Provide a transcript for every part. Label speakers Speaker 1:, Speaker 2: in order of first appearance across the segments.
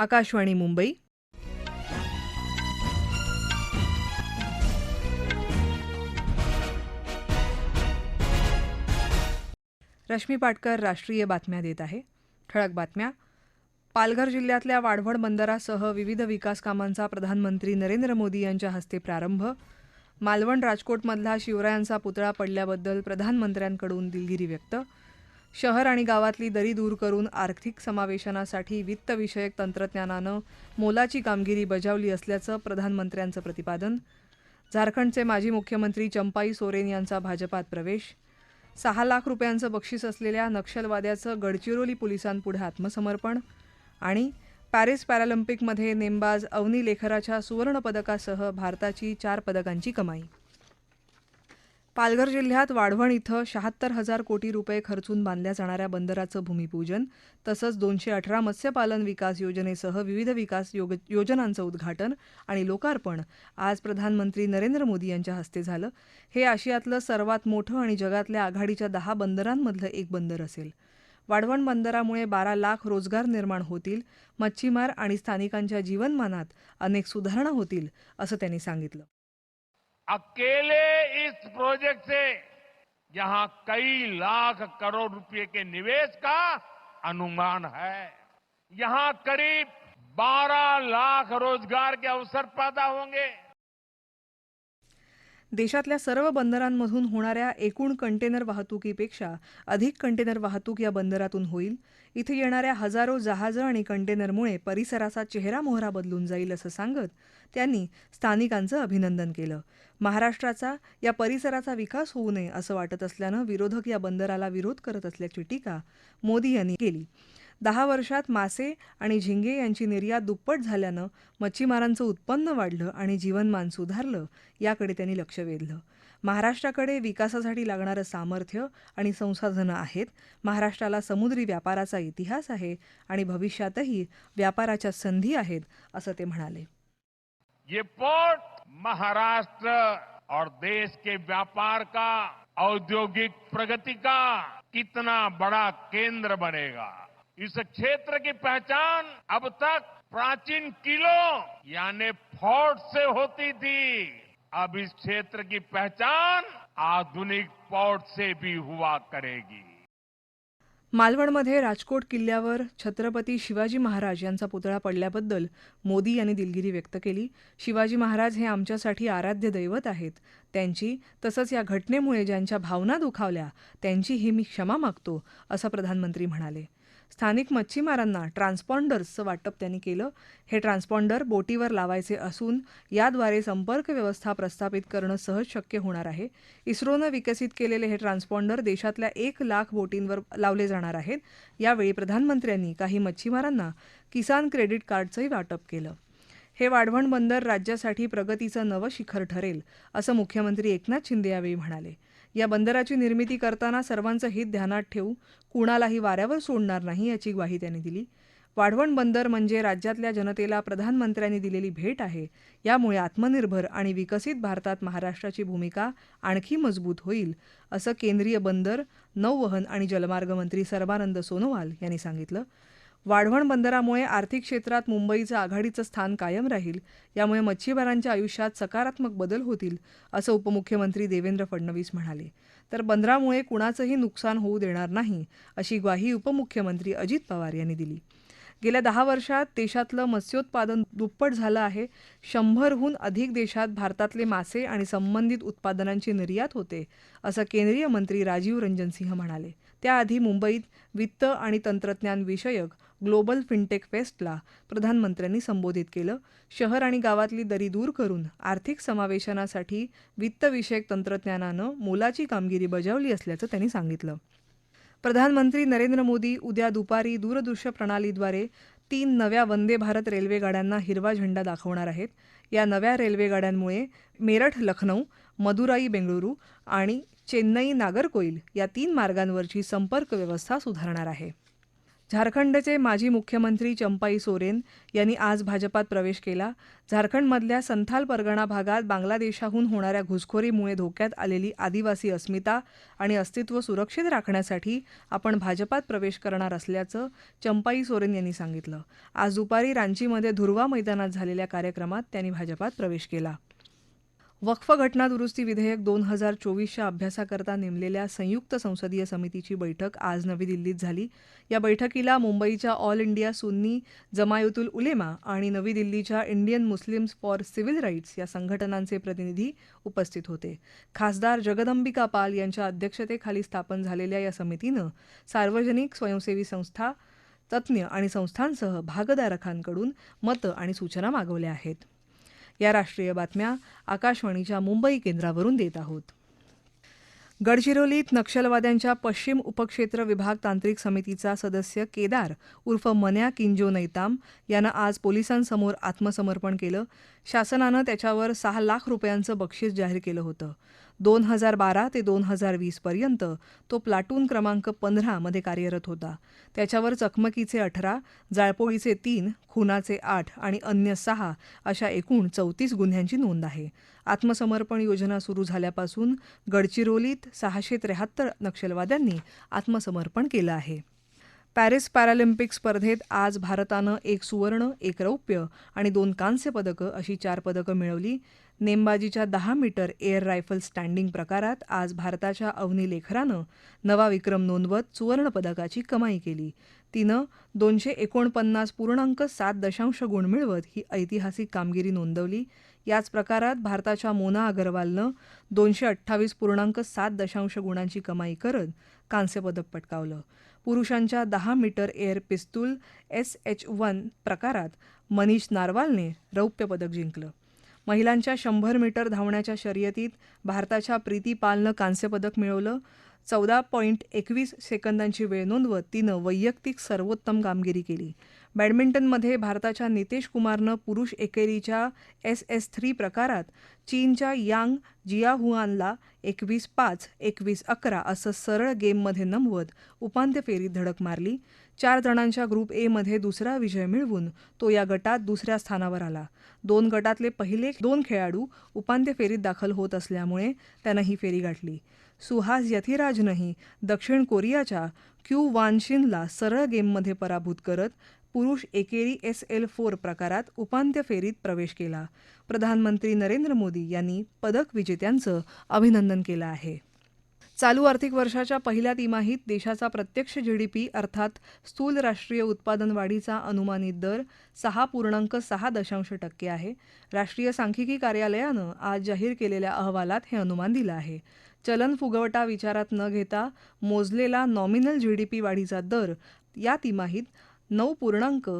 Speaker 1: आकाशवाणी मुंबई रश्मी पाटकर राष्ट्रीय बातम्या देत आहे ठळक बातम्या पालघर जिल्ह्यातल्या वाढवड बंदरासह विविध विकास कामांचा प्रधानमंत्री नरेंद्र मोदी यांच्या हस्ते प्रारंभ मालवण राजकोटमधला शिवरायांचा पुतळा पडल्याबद्दल प्रधानमंत्र्यांकडून दिलगिरी व्यक्त शहर आणि गावातली दरी दूर करून आर्थिक समावेशनासाठी वित्तविषयक तंत्रज्ञानानं मोलाची कामगिरी बजावली असल्याचं प्रधानमंत्र्यांचं प्रतिपादन झारखंडचे माजी मुख्यमंत्री चंपाई सोरेन यांचा भाजपात प्रवेश सहा लाख रुपयांचं बक्षीस असलेल्या नक्षलवाद्याचं गडचिरोली पोलिसांपुढे आत्मसमर्पण आणि पॅरिस पॅरालिम्पिकमध्ये नेमबाज अवनी लेखराच्या सुवर्णपदकासह भारताची चार पदकांची कमाई पालघर जिल्ह्यात वाढवण इथं शहात्तर हजार कोटी रुपये खर्चून बांधल्या जाणाऱ्या बंदराचं भूमिपूजन तसंच दोनशे अठरा मत्स्यपालन विकास योजनेसह विविध विकास योजनांचं उद्घाटन आणि लोकार्पण आज प्रधानमंत्री नरेंद्र मोदी यांच्या हस्ते झालं हे आशियातलं सर्वात मोठं आणि जगातल्या आघाडीच्या दहा बंदरांमधलं एक बंदर असेल वाढवण बंदरामुळे बारा लाख रोजगार निर्माण होतील मच्छीमार आणि स्थानिकांच्या जीवनमानात अनेक सुधारणा होतील असं त्यांनी सांगितलं
Speaker 2: अकेले इस प्रोजेक्ट से यहां कई लाख करोड़ रुपए के निवेश का अनुमान है यहां करीब 12 लाख रोजगार के अवसर पैदा होंगे
Speaker 1: देशातल्या सर्व बंदरांमधून होणाऱ्या एकूण कंटेनर वाहतुकीपेक्षा अधिक कंटेनर वाहतूक या बंदरातून होईल इथे येणाऱ्या हजारो जहाजं आणि कंटेनरमुळे परिसराचा चेहरा मोहरा बदलून जाईल असं सांगत त्यांनी स्थानिकांचं अभिनंदन केलं महाराष्ट्राचा या परिसराचा विकास होऊ नये असं वाटत असल्यानं विरोधक या बंदराला विरोध करत असल्याची टीका मोदी यांनी केली दहा वर्षात मासे आणि झिंगे यांची निर्यात दुप्पट झाल्यानं मच्छीमारांचं उत्पन्न वाढलं आणि जीवनमान सुधारलं याकडे त्यांनी लक्ष वेधलं महाराष्ट्राकडे विकासासाठी लागणारं सामर्थ्य आणि संसाधनं आहेत महाराष्ट्राला समुद्री व्यापाराचा इतिहास आहे आणि भविष्यातही व्यापाराच्या संधी आहेत असं ते म्हणाले
Speaker 2: ये पोर्ट महाराष्ट्र और देश के व्यापार का औद्योगिक प्रगती का कितना बड़ा केंद्र बनेगा इस क्षेत्र की पहचान अब तक प्राचीन किलो यानी फोर्ट से होती थी अब इस क्षेत्र की पहचान आधुनिक पोर्ट से भी हुआ करेगी
Speaker 1: मालवणमध्ये राजकोट किल्ल्यावर छत्रपती शिवाजी महाराज यांचा पुतळा पडल्याबद्दल मोदी यांनी दिलगिरी व्यक्त केली शिवाजी महाराज हे आमच्यासाठी आराध्य दैवत आहेत त्यांची तसंच या घटनेमुळे ज्यांच्या भावना दुखावल्या त्यांची ही मी क्षमा मागतो असं प्रधानमंत्री म्हणाले स्थानिक मच्छीमारांना ट्रान्सपॉन्डर्सचं वाटप त्यांनी केलं हे ट्रान्सपॉन्डर बोटीवर लावायचे असून याद्वारे संपर्क व्यवस्था प्रस्थापित करणं सहज शक्य होणार आहे इस्रोनं विकसित केलेले हे ट्रान्सपॉन्डर देशातल्या एक लाख बोटींवर लावले जाणार आहेत यावेळी प्रधानमंत्र्यांनी काही मच्छीमारांना किसान क्रेडिट कार्डचंही वाटप केलं हे वाढवण बंदर राज्यासाठी प्रगतीचं नवं शिखर ठरेल असं मुख्यमंत्री एकनाथ शिंदे यावेळी म्हणाले या बंदराची निर्मिती करताना सर्वांचं हित ध्यानात ठेवू कुणालाही वाऱ्यावर सोडणार नाही याची ग्वाही त्यांनी दिली वाढवण बंदर म्हणजे राज्यातल्या जनतेला प्रधानमंत्र्यांनी दिलेली भेट आहे यामुळे आत्मनिर्भर आणि विकसित भारतात महाराष्ट्राची भूमिका आणखी मजबूत होईल असं केंद्रीय बंदर नौवहन आणि जलमार्ग मंत्री सर्वानंद सोनोवाल यांनी सांगितलं वाढवण बंदरामुळे आर्थिक क्षेत्रात मुंबईचं आघाडीचं स्थान कायम राहील यामुळे मच्छीमारांच्या आयुष्यात सकारात्मक बदल होतील असं उपमुख्यमंत्री देवेंद्र फडणवीस म्हणाले तर बंदरामुळे कुणाचंही नुकसान होऊ देणार नाही अशी ग्वाही उपमुख्यमंत्री अजित पवार यांनी दिली गेल्या दहा वर्षात देशातलं मत्स्योत्पादन दुप्पट झालं आहे शंभरहून अधिक देशात भारतातले मासे आणि संबंधित उत्पादनांची निर्यात होते असं केंद्रीय मंत्री राजीव रंजन सिंह म्हणाले त्याआधी मुंबईत वित्त आणि तंत्रज्ञान विषयक ग्लोबल फिनटेक फेस्टला प्रधानमंत्र्यांनी संबोधित केलं शहर आणि गावातली दरी दूर करून आर्थिक समावेशनासाठी वित्तविषयक तंत्रज्ञानानं मोलाची कामगिरी बजावली असल्याचं त्यांनी सांगितलं प्रधानमंत्री नरेंद्र मोदी उद्या दुपारी दूरदृश्य प्रणालीद्वारे तीन नव्या वंदे भारत रेल्वेगाड्यांना हिरवा झेंडा दाखवणार आहेत या नव्या रेल्वेगाड्यांमुळे मेरठ लखनौ मदुराई बेंगळुरू आणि चेन्नई नागरकोईल या तीन मार्गांवरची संपर्क व्यवस्था सुधारणार आहे झारखंडचे माजी मुख्यमंत्री चंपाई सोरेन यांनी आज भाजपात प्रवेश केला झारखंडमधल्या संथाल परगणा भागात बांगलादेशाहून होणाऱ्या घुसखोरीमुळे धोक्यात आलेली आदिवासी अस्मिता आणि अस्तित्व सुरक्षित राखण्यासाठी आपण भाजपात प्रवेश करणार असल्याचं चंपाई सोरेन यांनी सांगितलं आज दुपारी रांचीमध्ये धुर्वा मैदानात झालेल्या कार्यक्रमात त्यांनी भाजपात प्रवेश केला वक्फ घटना दुरुस्ती विधेयक दोन हजार चोवीसच्या अभ्यासाकरता नेमलेल्या संयुक्त संसदीय समितीची बैठक आज नवी दिल्लीत झाली या बैठकीला मुंबईच्या ऑल इंडिया सुन्नी जमायतुल उलेमा आणि नवी दिल्लीच्या Indian Muslims for civil rights या संघटनांचे प्रतिनिधी उपस्थित होते खासदार जगदंबिका पाल यांच्या अध्यक्षतेखाली स्थापन झालेल्या या समितीनं सार्वजनिक स्वयंसेवी संस्था तज्ज्ञ आणि संस्थांसह भागधारकांकडून मतं आणि सूचना मागवल्या आहेत या राष्ट्रीय बातम्या आकाशवाणीच्या मुंबई केंद्रावरून देत आहोत गडचिरोलीत नक्षलवाद्यांच्या पश्चिम उपक्षेत्र विभाग तांत्रिक समितीचा सदस्य केदार उर्फ मन्या किंजो नैताम यानं आज पोलिसांसमोर आत्मसमर्पण केलं शासनानं त्याच्यावर सहा लाख रुपयांचं बक्षीस जाहीर केलं होतं दोन हजार बारा ते दोन हजार वीसपर्यंत तो प्लाटून क्रमांक पंधरामध्ये कार्यरत होता त्याच्यावर चकमकीचे अठरा जाळपोळीचे तीन खुनाचे आठ आणि अन्य सहा अशा एकूण चौतीस गुन्ह्यांची नोंद आहे आत्मसमर्पण योजना सुरू झाल्यापासून गडचिरोलीत सहाशे त्र्याहत्तर नक्षलवाद्यांनी आत्मसमर्पण केलं आहे पॅरिस पॅरालिम्पिक स्पर्धेत आज भारतानं एक सुवर्ण एक रौप्य आणि दोन कांस्य पदकं अशी चार पदकं मिळवली नेमबाजीच्या दहा मीटर एअर रायफल स्टँडिंग प्रकारात आज भारताच्या अवनी लेखरानं नवा विक्रम नोंदवत सुवर्ण पदकाची कमाई केली तिनं दोनशे एकोणपन्नास पूर्णांक सात दशांश गुण मिळवत ही ऐतिहासिक कामगिरी नोंदवली याच प्रकारात भारताच्या मोना अगरवालनं दोनशे अठ्ठावीस पूर्णांक सात दशांश गुणांची कमाई करत कांस्यपदक पटकावलं पुरुषांच्या दहा meter air pistol S H one प्रकारात मनीष नारवालने रौप्य पदक जिंकलं महिलांच्या शंभर मीटर धावण्याच्या शर्यतीत भारताच्या प्रीती पालनं कांस्यपदक मिळवलं चौदा पॉईंट एकवीस सेकंदांची वेळ नोंदवत तिनं वैयक्तिक सर्वोत्तम कामगिरी केली बॅडमिंटनमध्ये भारताच्या नितेश कुमारनं पुरुष एकेरीच्या एस एस थ्री प्रकारात चीनच्या यांग जियाहुआनला एकवीस पाच एकवीस अकरा असं सरळ गेममध्ये नमवत उपांत्य फेरीत धडक मारली चार जणांच्या ग्रुप ए मध्ये दुसरा विजय मिळवून तो या गटात दुसऱ्या स्थानावर आला दोन गटातले पहिले दोन खेळाडू उपांत्य फेरीत दाखल होत असल्यामुळे त्यानं ही फेरी गाठली सुहास यथिराजनंही दक्षिण कोरियाच्या क्यू वानशिनला सरळ गेममध्ये पराभूत करत पुरुष एकेरी एस एल फोर प्रकारात उपांत्य फेरीत प्रवेश केला प्रधानमंत्री नरेंद्र मोदी यांनी पदक विजेत्यांचं अभिनंदन केलं आहे चालू आर्थिक वर्षाच्या पहिल्या तिमाहीत देशाचा प्रत्यक्ष जीडीपी अर्थात स्थूल राष्ट्रीय उत्पादन वाढीचा अनुमानित दर सहा पूर्णांक सहा दशांश टक्के आहे राष्ट्रीय सांख्यिकी कार्यालयानं आज जाहीर केलेल्या अहवालात हे अनुमान दिलं आहे चलन फुगवटा विचारात न घेता मोजलेला नॉमिनल जीडीपी वाढीचा दर या तिमाहीत नऊ पूर्णांक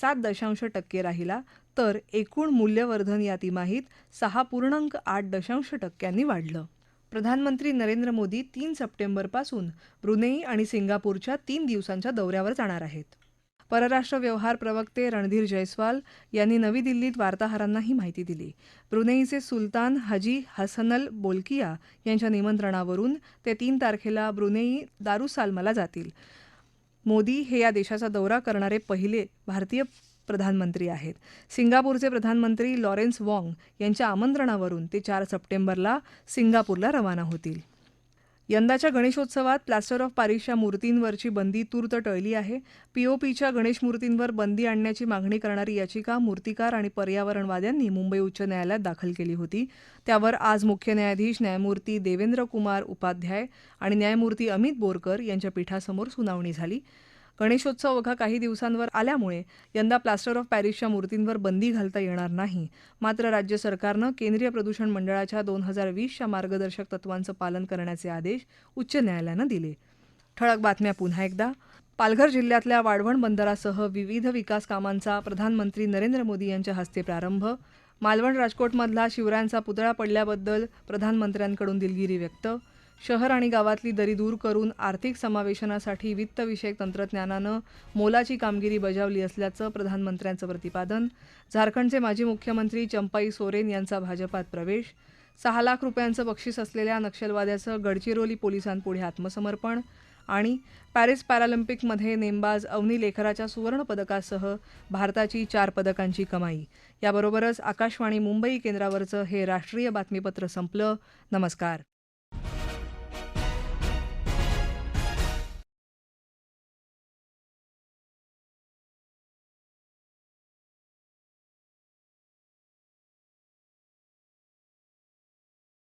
Speaker 1: सात दशांश टक्के राहिला तर एकूण मूल्यवर्धन या तिमाहीत सहा पूर्णांक आठ दशांश टक्क्यांनी वाढलं प्रधानमंत्री नरेंद्र मोदी तीन सप्टेंबरपासून ब्रुनेई आणि सिंगापूरच्या तीन दिवसांच्या दौऱ्यावर जाणार आहेत परराष्ट्र व्यवहार प्रवक्ते रणधीर जयस्वाल यांनी नवी दिल्लीत वार्ताहरांना ही माहिती दिली ब्रुनेईचे सुलतान हजी हसनल बोलकिया यांच्या निमंत्रणावरून ते तीन तारखेला ब्रुनेई दारुसालमला जातील मोदी हे या देशाचा दौरा करणारे पहिले भारतीय प्रधानमंत्री आहेत सिंगापूरचे प्रधानमंत्री लॉरेन्स वॉंग यांच्या आमंत्रणावरून ते चार सप्टेंबरला सिंगापूरला रवाना होतील यंदाच्या गणेशोत्सवात प्लास्टर ऑफ पॅरिसच्या मूर्तींवरची बंदी तूर्त टळली आहे पीओपीच्या गणेश मूर्तींवर बंदी आणण्याची मागणी करणारी याचिका मूर्तिकार आणि पर्यावरणवाद्यांनी मुंबई उच्च न्यायालयात दाखल केली होती त्यावर आज मुख्य न्यायाधीश न्यायमूर्ती देवेंद्र कुमार उपाध्याय आणि न्यायमूर्ती अमित बोरकर यांच्या पीठासमोर सुनावणी झाली गणेशोत्सव अवघा काही दिवसांवर आल्यामुळे यंदा प्लास्टर ऑफ पॅरिसच्या मूर्तींवर बंदी घालता येणार नाही मात्र राज्य सरकारनं केंद्रीय प्रदूषण मंडळाच्या दोन हजार वीसच्या मार्गदर्शक तत्वांचं पालन करण्याचे आदेश उच्च न्यायालयानं दिले ठळक बातम्या पुन्हा एकदा पालघर जिल्ह्यातल्या वाढवण बंदरासह विविध विकास कामांचा प्रधानमंत्री नरेंद्र मोदी यांच्या हस्ते प्रारंभ मालवण राजकोटमधला शिवरायांचा पुतळा पडल्याबद्दल प्रधानमंत्र्यांकडून दिलगिरी व्यक्त शहर आणि गावातली दरी दूर करून आर्थिक समावेशनासाठी वित्तविषयक तंत्रज्ञानानं मोलाची कामगिरी बजावली असल्याचं प्रधानमंत्र्यांचं प्रतिपादन झारखंडचे माजी मुख्यमंत्री चंपाई सोरेन यांचा भाजपात प्रवेश सहा लाख रुपयांचं बक्षीस असलेल्या नक्षलवाद्याचं गडचिरोली पोलिसांपुढे आत्मसमर्पण आणि पॅरिस पॅरालिम्पिकमध्ये नेमबाज अवनी लेखराच्या सुवर्णपदकासह भारताची चार पदकांची कमाई याबरोबरच आकाशवाणी मुंबई केंद्रावरचं हे राष्ट्रीय बातमीपत्र संपलं नमस्कार